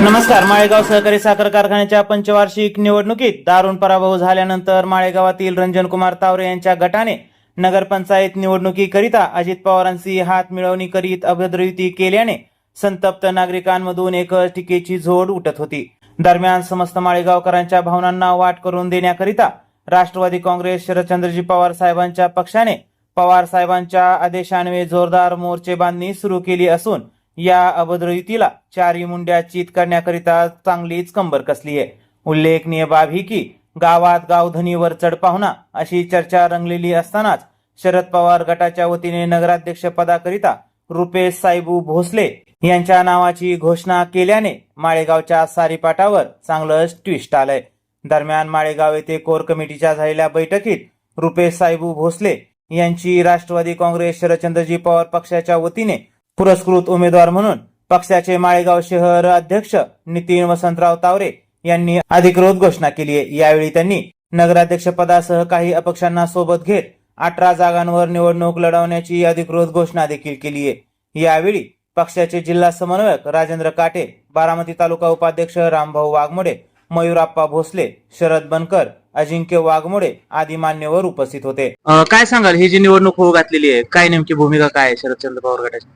नमस्कार माळेगाव सहकारी साखर कारखान्याच्या पंचवार्षिक निवडणुकीत दारुण पराभव झाल्यानंतर माळेगावातील रंजन कुमार तावरे यांच्या गटाने नगरपंचायत निवडणुकीकरिता अजित पवारांची हात मिळवणी करीत अभद्र युती केल्याने संतप्त नागरिकांमधून एक टीकेची झोड उठत होती. दरम्यान समस्त माळेगावकरांच्या भावनांना वाट करून देण्याकरिता राष्ट्रवादी काँग्रेस शरदचंद्रजी पवार साहेबांच्या पक्षाने पवार साहेबांच्या आदेशान्वये जोरदार मोर्चे बांधणी सुरू केली असून या अभद्र युतीला चारी मुंड्या चित करण्याकरिता चांगलीच कंबर कसली आहे. उल्लेखनीय बाब ही की गावात गावधनीवर चढ पाहुणा अशी चर्चा रंगलेली असतानाच शरद पवार गटाच्या वतीने नगराध्यक्ष पदाकरिता रुपेश साहेबू भोसले यांच्या नावाची घोषणा केल्याने माळेगावच्या सारीपाटावर चांगलंच ट्विस्ट आलंय. दरम्यान माळेगाव येथे कोर कमिटीच्या झालेल्या बैठकीत रुपेश साहेबू भोसले यांची राष्ट्रवादी काँग्रेस शरदचंद्रजी पवार पक्षाच्या वतीने पुरस्कृत उमेदवार म्हणून पक्षाचे माळेगाव शहर अध्यक्ष नितीन वसंतराव तावरे यांनी अधिकृत घोषणा केली आहे. यावेळी त्यांनी नगराध्यक्षपदासह काही अपक्षांना सोबत घेत अठरा जागांवर निवडणूक लढवण्याची अधिकृत घोषणा देखील केली आहे. यावेळी पक्षाचे जिल्हा समन्वयक राजेंद्र काटे बारामती तालुका उपाध्यक्ष रामभाऊ वाघमोडे मयुराप्पा भोसले शरद बनकर अजिंक्य वाघमोडे आदी मान्यवर उपस्थित होते. काय सांगाल? ही जी निवडणूक होऊ घातलेली आहे काय नेमकी भूमिका काय आहे शरदचंद्र पवार गटाची?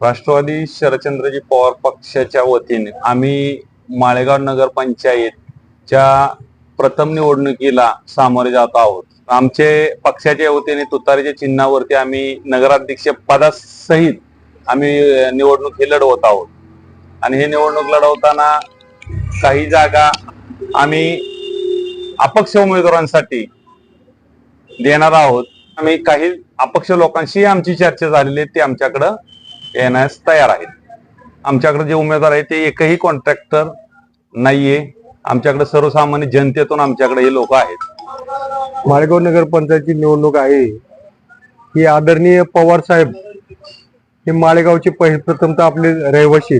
राष्ट्रवादी शरदचंद्रजी पवार पक्षाच्या वतीने आम्ही माळेगाव नगर पंचायतच्या प्रथम निवडणुकीला सामोरे जात आहोत. आमचे पक्षाच्या वतीने तुतारीच्या चिन्हावरती आम्ही नगराध्यक्ष पदासहित आम्ही निवडणूक ही लढवत आहोत. आणि हे निवडणूक लढवताना काही जागा आम्ही अपक्ष उमेदवारांसाठी देणार आहोत. आम्ही काही अपक्ष लोकांशी आमची चर्चा झालेली आहे ते आमच्याकडं येण्यास तयार आहेत. आमच्याकडे जे उमेदवार आहेत ते एकही कॉन्ट्रॅक्टर नाहीये. आमच्याकडे सर्वसामान्य जनतेतून आमच्याकडे हे लोक आहेत. माळेगाव नगर पंचायतची निवडणूक आहे. ही आदरणीय पवार साहेब हे माळेगावचे पहिले प्रथमतः आपले रहिवासी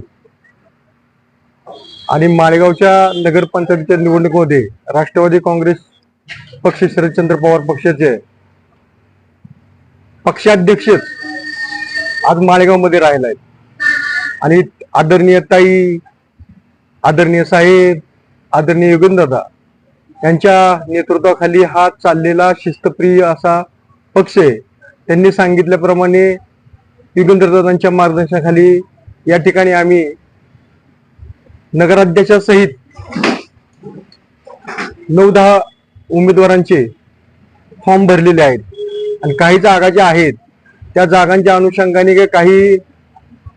आणि माळेगावच्या नगरपंचायतीच्या निवडणुकीमध्ये राष्ट्रवादी काँग्रेस पक्ष शरदचंद्र पवार पक्षाचे पक्षाध्यक्ष आज माळेगावमध्ये राहिला आहेत आणि आदरणीय ताई आदरणीय साहेब आदरणीय युगनदादा यांच्या नेतृत्वाखाली हा चाललेला शिस्तप्रिय असा पक्ष आहे. त्यांनी सांगितल्याप्रमाणे युगेंद्रदादांच्या मार्गदर्शनाखाली या ठिकाणी आम्ही नगराध्यक्षासहित नऊ दहा उमेदवारांचे फॉर्म भरलेले आहेत. आणि काही जागा ज्या आहेत त्या जागांच्या अनुषंगाने काही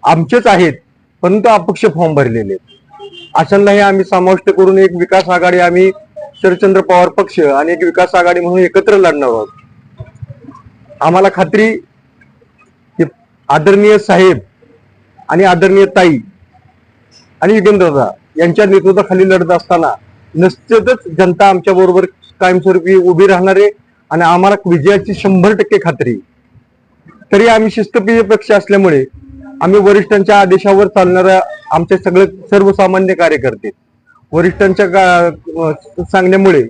आमचेच आहेत परंतु अपक्ष फॉर्म भरलेले आहेत अशांनाही आम्ही समाविष्ट करून एक विकास आघाडी आम्ही शरदचंद्र पवार पक्ष आणि एक विकास आघाडी म्हणून एकत्र लढणार आहोत आम्हाला खात्री की आदरणीय साहेब आणि आदरणीय ताई आणि युगेंद्रदा यांच्या नेतृत्वाखाली लढत असताना नसतेच जनता आमच्या बरोबर कायमस्वरूपी उभी राहणार आहे आणि आम्हाला विजयाची शंभर टक्के खात्री आहे. तरी आम्ही शिस्तप्रिय पक्ष असल्यामुळे आम्ही वरिष्ठांच्या आदेशावर चालणाऱ्या आमचे सगळे सर्वसामान्य कार्यकर्ते वरिष्ठांच्या का- सांगण्यामुळे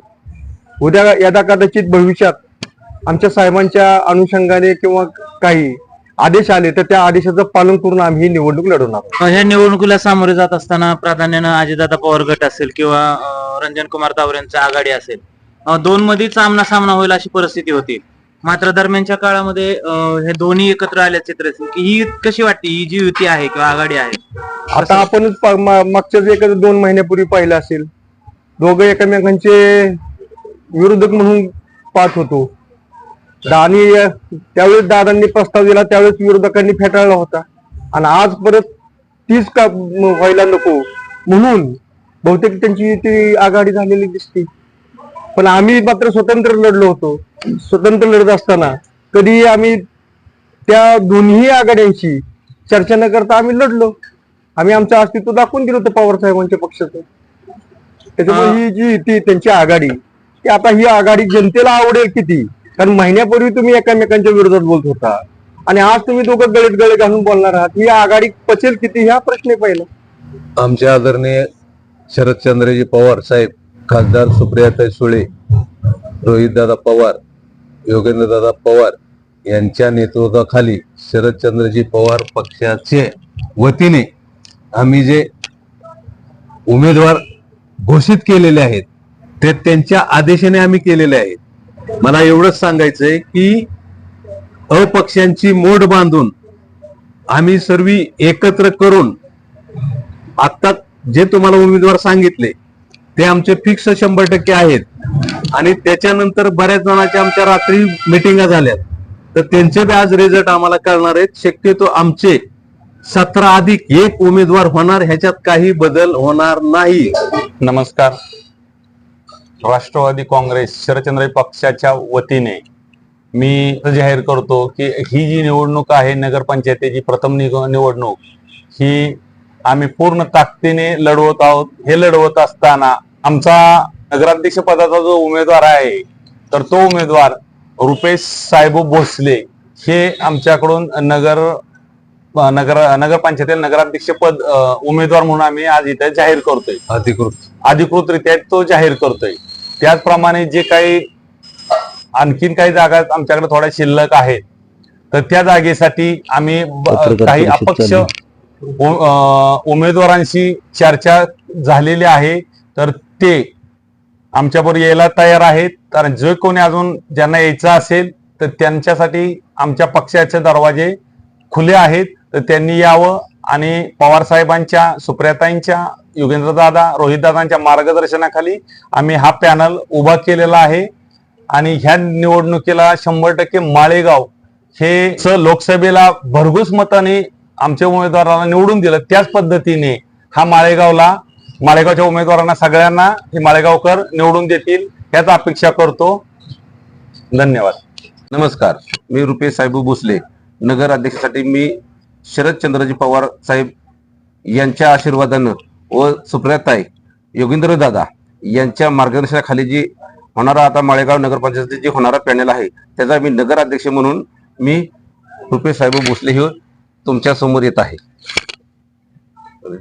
उद्या यदा कदाचित भविष्यात आमच्या साहेबांच्या अनुषंगाने किंवा काही आदेश आले तर त्या आदेशाचं पालन करून आम्ही ही निवडणूक लढवणार ह्या निवडणुकीला सामोरे जात असताना प्राधान्यानं अजितदादा पवार गट असेल किंवा रंजन कुमार तावरेंचा आघाडी असेल दोन मध्ये सामना सामना होईल अशी परिस्थिती होती. मात्र दरम्यानच्या काळामध्ये हे दोन्ही एकत्र आल्याचे चित्र की ही कशी वाटते? ही जी युती आहे किंवा आघाडी आहे आता आपणच पा- मा- मागच्याच एक दोन महिन्यापूर्वी पाहिलं असेल दोघं एकमेकांचे विरोधक म्हणून पाहत होतो. आणि त्यावेळेस दादांनी प्रस्ताव दिला त्यावेळेस विरोधकांनी फेटाळला होता. आणि आज परत तीच का म- व्हायला नको म्हणून बहुतेक त्यांची ती आघाडी झालेली दिसते. पण आम्ही मात्र स्वतंत्र लढलो होतो. स्वतंत्र लढत असताना कधी आम्ही त्या दोन्ही आघाड्यांशी चर्चा न करता आम्ही लढलो. आम्ही आमचं अस्तित्व दाखवून दिलं होतं पवार साहेबांच्या पक्षाचं. त्याच्यामुळे ही जी ती त्यांची आघाडी ती आता ही आघाडी जनतेला आवडेल किती? कारण महिन्यापूर्वी तुम्ही एकामेकांच्या विरोधात बोलत होता. आणि आज तुम्ही दोघं गळीत गळे घालून बोलणार आहात. ही आघाडी पचेल किती ह्या प्रश्न पहिला. आमचे आदरणीय शरदचंद्रजी पवार साहेब खासदार सुप्रियाताई सुळे रोहितदादा पवार योगेंद्रदादा पवार यांच्या नेतृत्वाखाली शरदचंद्रजी पवार पक्षाचे वतीने आम्ही जे उमेदवार घोषित केलेले आहेत ते त्यांच्या आदेशाने आम्ही केलेले आहेत. मला एवढंच सांगायचंय की अपक्षांची मोड बांधून आम्ही सर्व एकत्र करून आता जे तुम्हाला उमेदवार सांगितले ते आमचे फिक्स शंभर टक्के आहेत. आणि त्याच्यानंतर बऱ्याच जणांच्या आमच्या रात्री मिटिंगा झाल्यात. तर त्यांचे बी आज रिझल्ट आम्हाला कळणार आहेत. शक्यतो आमचे सतरा अधिक एक उमेदवार होणार ह्याच्यात काही बदल होणार नाही. नमस्कार. राष्ट्रवादी काँग्रेस शरदचंद्र पक्षाच्या वतीने मी जाहीर करतो की ही जी निवडणूक आहे नगरपंचायतीची प्रथम निग- निवडणूक ही आम्ही पूर्ण ताकदीने लढवत आहोत. हे लढवत असताना आमचा नगराध्यक्ष पदाचा जो उमेदवार आहे तर तो उमेदवार रुपेश साहेब भोसले हे आमच्याकडून नगर नगर नगरपंचायतीला नगराध्यक्ष पद उमेदवार म्हणून आम्ही आज इथे जाहीर करतोय. अधिकृत. अधिकृतरित्या तो जाहीर करतोय. त्याचप्रमाणे जे काही आणखीन काही जागा आमच्याकडे थोड्या शिल्लक आहेत तर त्या जागेसाठी आम्ही काही अपक्ष उमेदवारांशी चर्चा झालेली आहे तर ते आमच्याबरोबर यायला तयार आहेत. कारण जे कोणी अजून ज्यांना यायचं असेल तर त्यांच्यासाठी आमच्या पक्षाचे दरवाजे खुले आहेत. तर त्यांनी यावं आणि पवार साहेबांच्या सुप्रियाताईंच्या योगेंद्रदादा रोहितदादांच्या मार्गदर्शनाखाली आम्ही हा पॅनल उभा केलेला आहे. आणि ह्या निवडणुकीला शंभर टक्के माळेगाव हे स लोकसभेला भरघोस मताने आमच्या उमेदवाराला निवडून दिलं. त्याच पद्धतीने हा माळेगावला माळेगावच्या उमेदवारांना सगळ्यांना हे माळेगावकर निवडून देतील याच अपेक्षा करतो. धन्यवाद. नमस्कार मी रुपेश साहेब भोसले. नगर अध्यक्षासाठी मी शरदचंद्रजी पवार साहेब यांच्या आशीर्वादानं व सुप्रियाताई योगेंद्र दादा यांच्या मार्गदर्शनाखाली जी होणारा आता माळेगाव नगरपंचायतीत जे होणारा पॅनल आहे त्याचा मी नगर अध्यक्ष म्हणून मी रुपेश साहेब भोसले हे तुमच्यासमोर येत आहे.